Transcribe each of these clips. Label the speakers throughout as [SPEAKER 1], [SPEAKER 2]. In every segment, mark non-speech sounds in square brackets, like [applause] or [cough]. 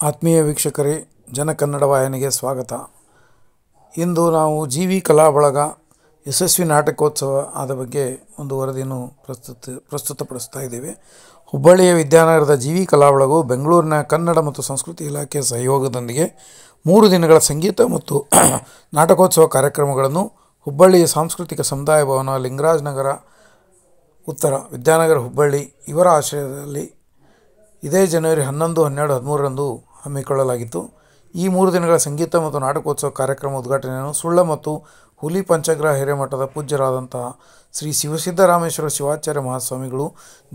[SPEAKER 1] ಆತ್ಮೀಯ ವೀಕ್ಷಕರೇ, ಜನಕನ್ನಡ ವಾಹಿನಿಗೆ ಸ್ವಾಗತ. ಇಂದು ನಾವು ಜಿ ವಿ ಕಲಾ ಬಳಗ, ಯಶಸ್ವಿ ನಾಟಕೋತ್ಸವ ಆದ ಬಗ್ಗೆ ಒಂದು ವರದಿಯನ್ನು ಪ್ರಸ್ತುತ, ಪ್ರಸ್ತುತಪಡಿಸ್ತಾ ಇದ್ದೇವೆ. ಹುಬ್ಬಳ್ಳಿಯ ವಿದ್ಯಾನಗರದ ಜಿ ವಿ ಕಲಾ ಬೆಂಗಳೂರಿನ ಕನ್ನಡ ಮತ್ತು ಸಂಸ್ಕೃತಿ ಇಲಾಖೆಯ ಸಹಯೋಗದೊಂದಿಗೆ ಮೂರು ದಿನಗಳ ಸಂಗೀತ ಮತ್ತು [clears throat] ನಾಟಕೋತ್ಸವ ಕಾರ್ಯಕ್ರಮಗಳನ್ನು ಹುಬ್ಬಳ್ಳಿಯ ಸಾಂಸ್ಕೃತಿಕ ಸಮುದಾಯ ಭವನ, ಲಿಂಗರಾಜ್ ನಗರ, ಉತ್ತರ ವಿದ್ಯಾನಗರ, ಹುಬ್ಬಳ್ಳಿ ಇವರ ಆಶ್ರಯದಲ್ಲಿ ಇದೇ ಜನವರಿ ಹನ್ನೊಂದು, ಹನ್ನೆರಡು, ಹದಿಮೂರರಂದು ಹಮ್ಮಿಕೊಳ್ಳಲಾಗಿತ್ತು. ಈ ಮೂರು ದಿನಗಳ ಸಂಗೀತ ಮತ್ತು ನಾಟಕೋತ್ಸವ ಕಾರ್ಯಕ್ರಮ ಉದ್ಘಾಟನೆಯನ್ನು ಸುಳ್ಳ ಮತ್ತು ಹುಲಿ ಪಂಚಗ್ರಹ ಹಿರೇಮಠದ ಪೂಜ್ಯರಾದಂತಹ ಶ್ರೀ ಶಿವಸಿದ್ದರಾಮೇಶ್ವರ ಶಿವಾಚಾರ್ಯ ಮಹಾಸ್ವಾಮಿಗಳು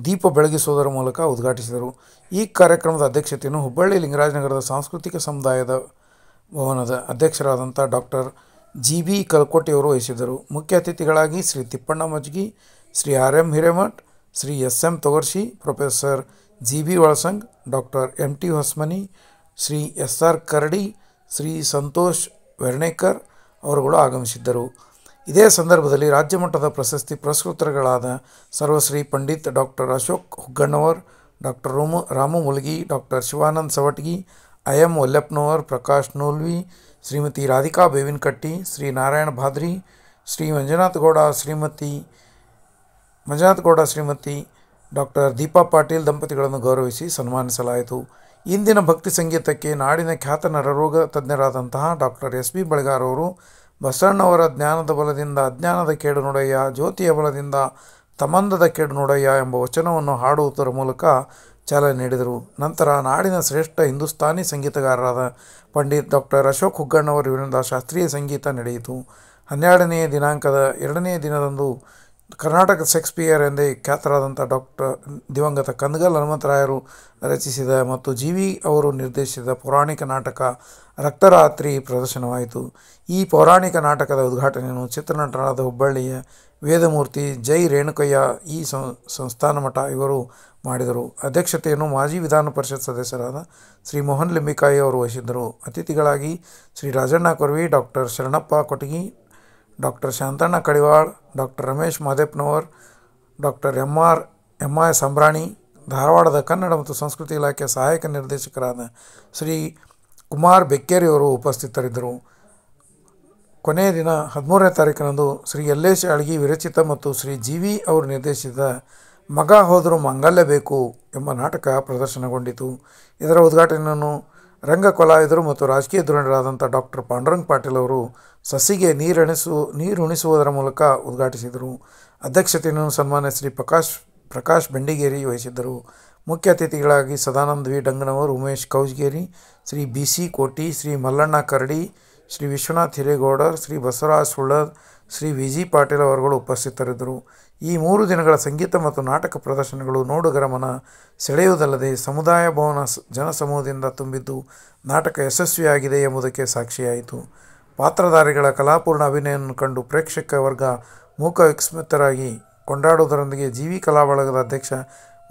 [SPEAKER 1] ದೀಪ ಬೆಳಗಿಸುವುದರ ಮೂಲಕ ಉದ್ಘಾಟಿಸಿದರು. ಈ ಕಾರ್ಯಕ್ರಮದ ಅಧ್ಯಕ್ಷತೆಯನ್ನು ಹುಬ್ಬಳ್ಳಿ ಲಿಂಗರಾಜನಗರದ ಸಾಂಸ್ಕೃತಿಕ ಸಮುದಾಯದ ಭವನದ ಅಧ್ಯಕ್ಷರಾದಂಥ ಡಾಕ್ಟರ್ ಜಿ ಬಿ ಕಲ್ಕೋಟೆಯವರು ವಹಿಸಿದರು ಮುಖ್ಯ ಅತಿಥಿಗಳಾಗಿ Shri Tippanna Majgi, Shri R M Hiremath, Shri S M Togarshi, professor G B Olasang doctor M T Hosmani, Shri S R Karadi, Shri Santosh Vernekar ಅವರುಗಳು ಆಗಮಿಸಿದ್ದರು. ಇದೇ ಸಂದರ್ಭದಲ್ಲಿ ರಾಜ್ಯ ಮಟ್ಟದ ಪ್ರಶಸ್ತಿ ಪುರಸ್ಕೃತರುಗಳಾದ Sarvashri Pandit doctor Ashok Huggannavar, doctor Romu, Ramu Mulgi, doctor Shivanand Savatgi, I M Ollappanavar Prakash Noolvi, Shrimati Radhika Bevinakatti, Shri Narayana Bhadri, Shri Manjunath Gowda Shrimati, Manjunath Gowda Shrimati doctor Deepa Patil ದಂಪತಿಗಳನ್ನು ಗೌರವಿಸಿ ಸನ್ಮಾನಿಸಲಾಯಿತು. ಇಂದಿನ ಭಕ್ತಿ ಸಂಗೀತಕ್ಕೆ ನಾಡಿನ ಖ್ಯಾತ ನರರೋಗ ತಜ್ಞರಾದಂತಹ doctor S B ಬಳಗಾರವರು ಬಸಣ್ಣವರ ಜ್ಞಾನದ ಬಲದಿಂದ, ಅಜ್ಞಾನದ ಕೇಡು ನೋಡಯ್ಯ, ಜ್ಯೋತಿಯ ಬಲದಿಂದ, ತಮಂದದ ಕೇಡು ನೋಡಯ್ಯ ಎಂಬ ವಚನವನ್ನು ಹಾಡುವುದರ ಮೂಲಕ ಚಾಲನೆ ನೀಡಿದರು. ನಂತರ ನಾಡಿನ ಶ್ರೇಷ್ಠ ಹಿಂದೂಸ್ತಾನಿ ಸಂಗೀತಗಾರರಾದ ಪಂಡಿತ್ ಡಾಕ್ಟರ್ ಅಶೋಕ್ ಹುಗ್ಗಣ್ಣವರ ಇವರಿಂದ ಶಾಸ್ತ್ರೀಯ ಸಂಗೀತ ನಡೆಯಿತು. ಹನ್ನೆರಡನೆಯ ದಿನಾಂಕದ ಎರಡನೇ ದಿನದಂದು ಕರ್ನಾಟಕ ಶೇಕ್ಸ್ಪಿಯರ್ ಎಂದೇ ಖ್ಯಾತರಾದಂಥ ಡಾಕ್ಟರ್ ದಿವಂಗತ ಕಂದಗಲ್ ಹನುಮಂತರಾಯರು ರಚಿಸಿದ ಮತ್ತು ಜಿ ವಿ ಅವರು ನಿರ್ದೇಶಿಸಿದ ಪೌರಾಣಿಕ ನಾಟಕ ರಕ್ತರಾತ್ರಿ ಪ್ರದರ್ಶನವಾಯಿತು. ಈ ಪೌರಾಣಿಕ ನಾಟಕದ ಉದ್ಘಾಟನೆಯನ್ನು ಚಿತ್ರನಟರಾದ ಹುಬ್ಬಳ್ಳಿಯ ವೇದಮೂರ್ತಿ ಜೈ ರೇಣುಕಯ್ಯ, ಈ ಸಂಸ್ಥಾನ ಮಠ ಇವರು ಮಾಡಿದರು. ಅಧ್ಯಕ್ಷತೆಯನ್ನು ಮಾಜಿ ವಿಧಾನ ಪರಿಷತ್ ಸದಸ್ಯರಾದ ಶ್ರೀ ಮೋಹನ್ ಲಿಂಬಿಕಾಯಿ ಅವರು ವಹಿಸಿದ್ದರು. ಅತಿಥಿಗಳಾಗಿ Shri Rajanna Korvi, doctor Sharanappa Kotagi doctor Shantanna Kadiwal, doctor Ramesh Madepnavar, doctor M R M I Sambrani, ಧಾರವಾಡದ ಕನ್ನಡ ಮತ್ತು ಸಂಸ್ಕೃತಿ ಇಲಾಖೆ ಸಹಾಯಕ ನಿರ್ದೇಶಕರಾದ ಶ್ರೀ ಕುಮಾರ್ ಬೆಕ್ಕೇರಿಯವರು ಉಪಸ್ಥಿತರಿದ್ದರು. ಕೊನೆಯ ದಿನ ಹದಿಮೂರನೇ ತಾರೀಕಿನಂದು ಶ್ರೀ ಯಲ್ಲೇಶ್ ಅಳಗಿ ವಿರಚಿತ ಮತ್ತು ಶ್ರೀ ಜಿ ವಿ ಅವರು ನಿರ್ದೇಶಿಸಿದ ಮಗ ಹೋದರೂ ಮಂಗಲ್ಯ ಬೇಕು ಎಂಬ ನಾಟಕ ಪ್ರದರ್ಶನಗೊಂಡಿತು. ಇದರ ಉದ್ಘಾಟನೆಯನ್ನು ರಂಗ ಕಲಾವಿದರು ಮತ್ತು ರಾಜಕೀಯ ಧುರೀಣರಾದಂಥ ಡಾಕ್ಟರ್ ಪಾಂಡುರಂಗ್ ಪಾಟೀಲ್ ಅವರು ಸಸಿಗೆ ನೀರೆಣಿಸು ನೀರುಣಿಸುವುದರ ಮೂಲಕ ಉದ್ಘಾಟಿಸಿದರು. ಅಧ್ಯಕ್ಷತೆಯನ್ನು ಸನ್ಮಾನ್ಯ ಶ್ರೀ ಪ್ರಕಾಶ್ ಪ್ರಕಾಶ್ ಬೆಂಡಿಗೇರಿ ವಹಿಸಿದ್ದರು. ಮುಖ್ಯ ಅತಿಥಿಗಳಾಗಿ Sadananda V. Danganavar, Umesh Kaujgeri, Shri B. C. Koti, Shri Mallanna Karadi, Shri Vishwanath Hiregoudar, Shri Basavaraj Sullad, Shri V. G. Patil ಅವರುಗಳು ಉಪಸ್ಥಿತರಿದ್ದರು. ಈ ಮೂರು ದಿನಗಳ ಸಂಗೀತ ಮತ್ತು ನಾಟಕ ಪ್ರದರ್ಶನಗಳು ನೋಡುಗರ ಮನ ಸೆಳೆಯುವುದಲ್ಲದೆ ಸಮುದಾಯ ಭವನ ಜನಸಮೂಹದಿಂದ ತುಂಬಿದ್ದು ನಾಟಕ ಯಶಸ್ವಿಯಾಗಿದೆ ಎಂಬುದಕ್ಕೆ ಸಾಕ್ಷಿಯಾಯಿತು. ಪಾತ್ರಧಾರಿಗಳ ಕಲಾಪೂರ್ಣ ಅಭಿನಯವನ್ನು ಕಂಡು ಪ್ರೇಕ್ಷಕ ವರ್ಗ ಮೂಕ ವಿಸ್ಮಿತರಾಗಿ ಕೊಂಡಾಡುವುದರೊಂದಿಗೆ ಜೀವಿ ಕಲಾ ಬಳಗದ ಅಧ್ಯಕ್ಷ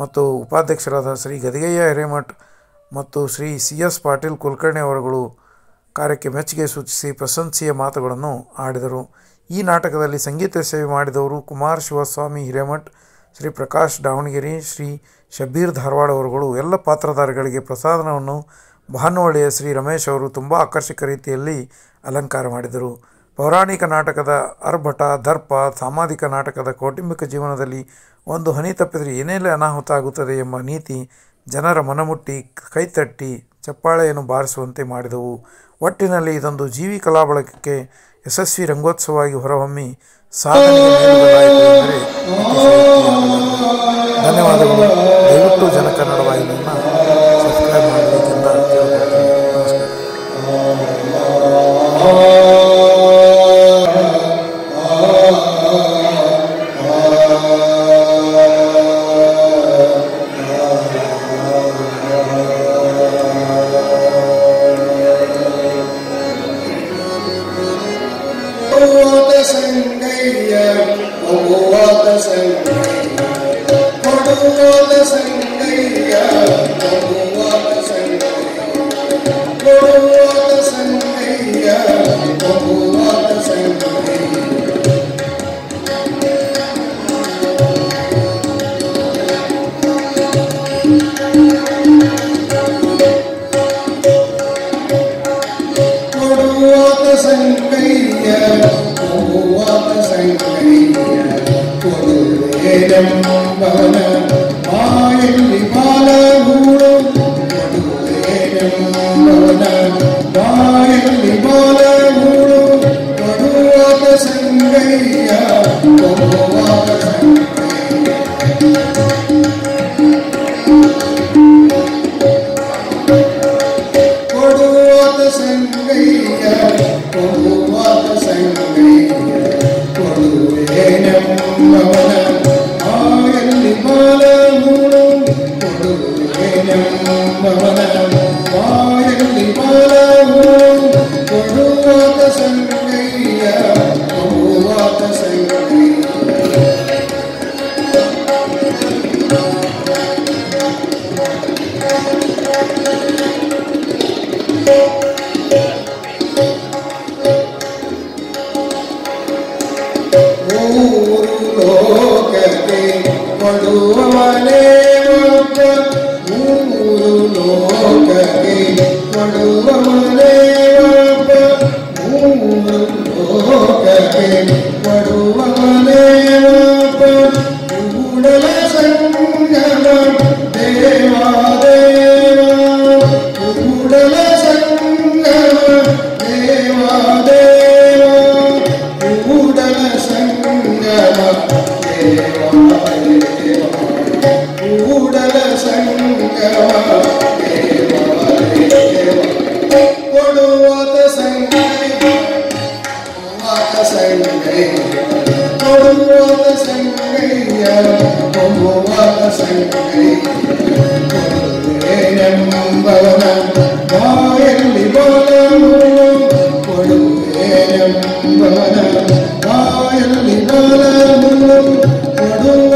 [SPEAKER 1] ಮತ್ತು ಉಪಾಧ್ಯಕ್ಷರಾದ ಶ್ರೀ ಗದಿಗಯ್ಯ ಹಿರೇಮಠ್ ಮತ್ತು ಶ್ರೀ ಸಿ ಎಸ್ ಪಾಟೀಲ್ ಕುಲಕರ್ಣಿ ಅವರುಗಳು ಕಾರ್ಯಕ್ಕೆ ಮೆಚ್ಚುಗೆ ಸೂಚಿಸಿ ಪ್ರಶಂಸೆಯ ಮಾತುಗಳನ್ನು ಆಡಿದರು. ಈ ನಾಟಕದಲ್ಲಿ ಸಂಗೀತ ಸೇವೆ ಮಾಡಿದವರು ಕುಮಾರ್ ಶಿವಸ್ವಾಮಿ, ಹಿರೇಮಠ್, ಶ್ರೀ ಪ್ರಕಾಶ್ ದಾವಣಗೆರೆ, ಶ್ರೀ ಶಬೀರ್ ಧಾರವಾಡ ಅವರುಗಳು. ಎಲ್ಲ ಪಾತ್ರಧಾರಿಗಳಿಗೆ ಪ್ರಸಾದನವನ್ನು ಭಾನುವಳಿಯ ಶ್ರೀ ರಮೇಶ್ ಅವರು ತುಂಬ ಆಕರ್ಷಕ ರೀತಿಯಲ್ಲಿ ಅಲಂಕಾರ ಮಾಡಿದರು. ಪೌರಾಣಿಕ ನಾಟಕದ ಅರ್ಭಟ, ದರ್ಪ, ಸಾಮಾಜಿಕ ನಾಟಕದ ಕೌಟುಂಬಿಕ ಜೀವನದಲ್ಲಿ ಒಂದು ಹನಿ ತಪ್ಪಿದರೆ ಏನೆಲ್ಲ ಅನಾಹುತ ಆಗುತ್ತದೆ ಎಂಬ ನೀತಿ ಜನರ ಮನಮುಟ್ಟಿ, ಕೈತಟ್ಟಿ, ಚಪ್ಪಾಳೆಯನ್ನು ಬಾರಿಸುವಂತೆ ಮಾಡಿದವು. ಒಟ್ಟಿನಲ್ಲಿ ಇದೊಂದು ಜೀವಿ ಕಲಾ ಬಳಗಕ್ಕೆ ಯಶಸ್ವಿ ರಂಗೋತ್ಸವವಾಗಿ ಹೊರಹೊಮ್ಮಿ ಸಾಧನೆಗೆ
[SPEAKER 2] Oh, ಸಂಗಮ ದೇವಾ I am
[SPEAKER 3] the one who is the one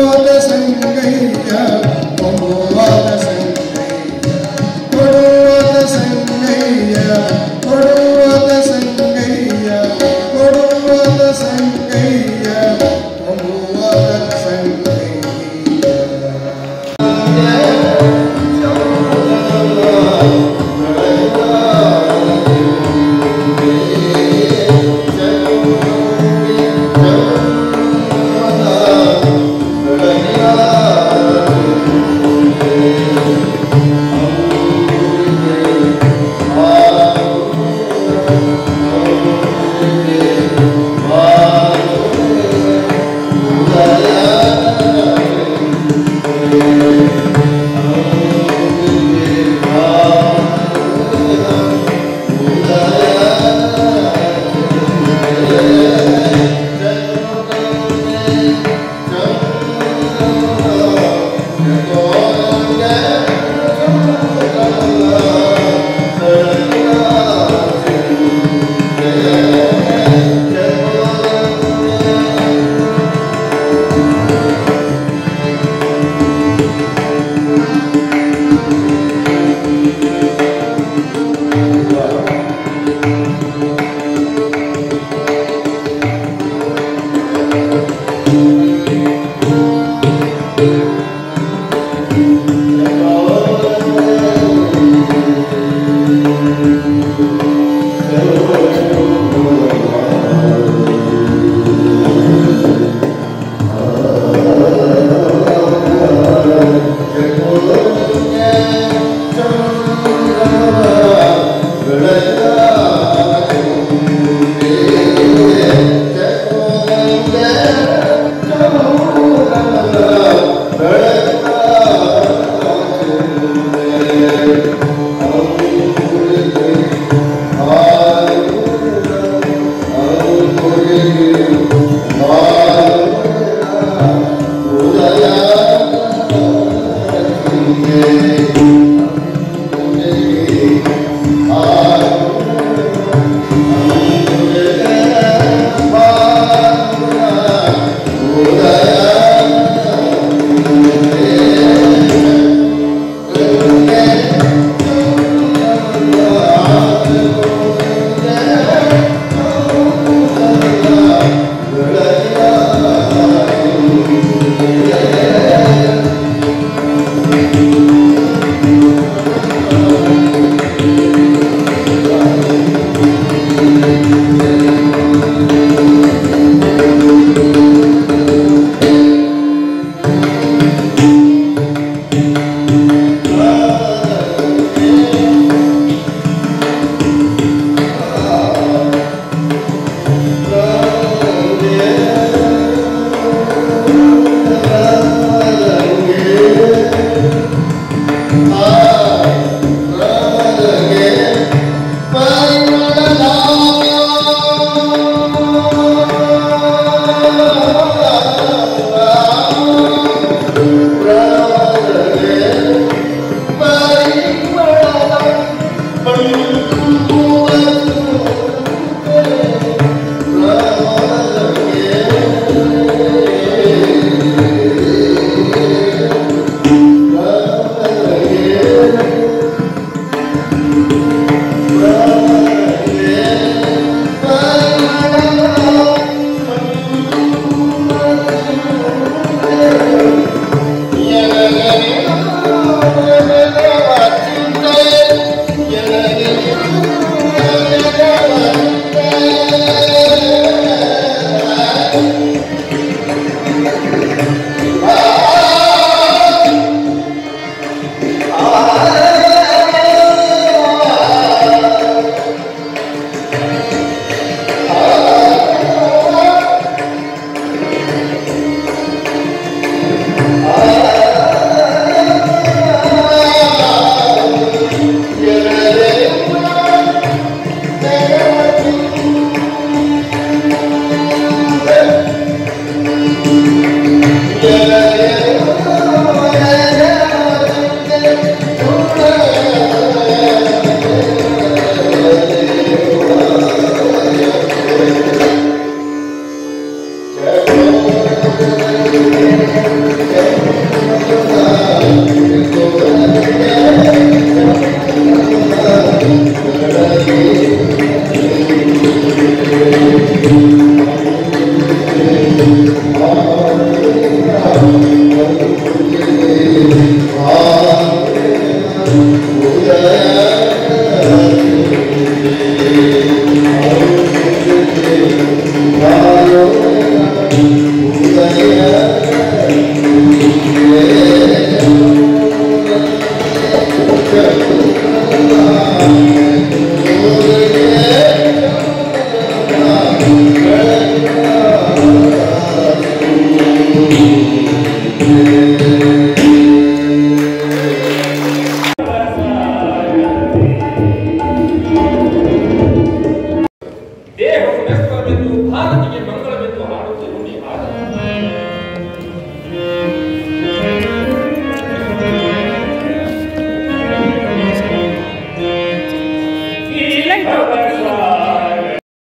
[SPEAKER 3] Aleluia.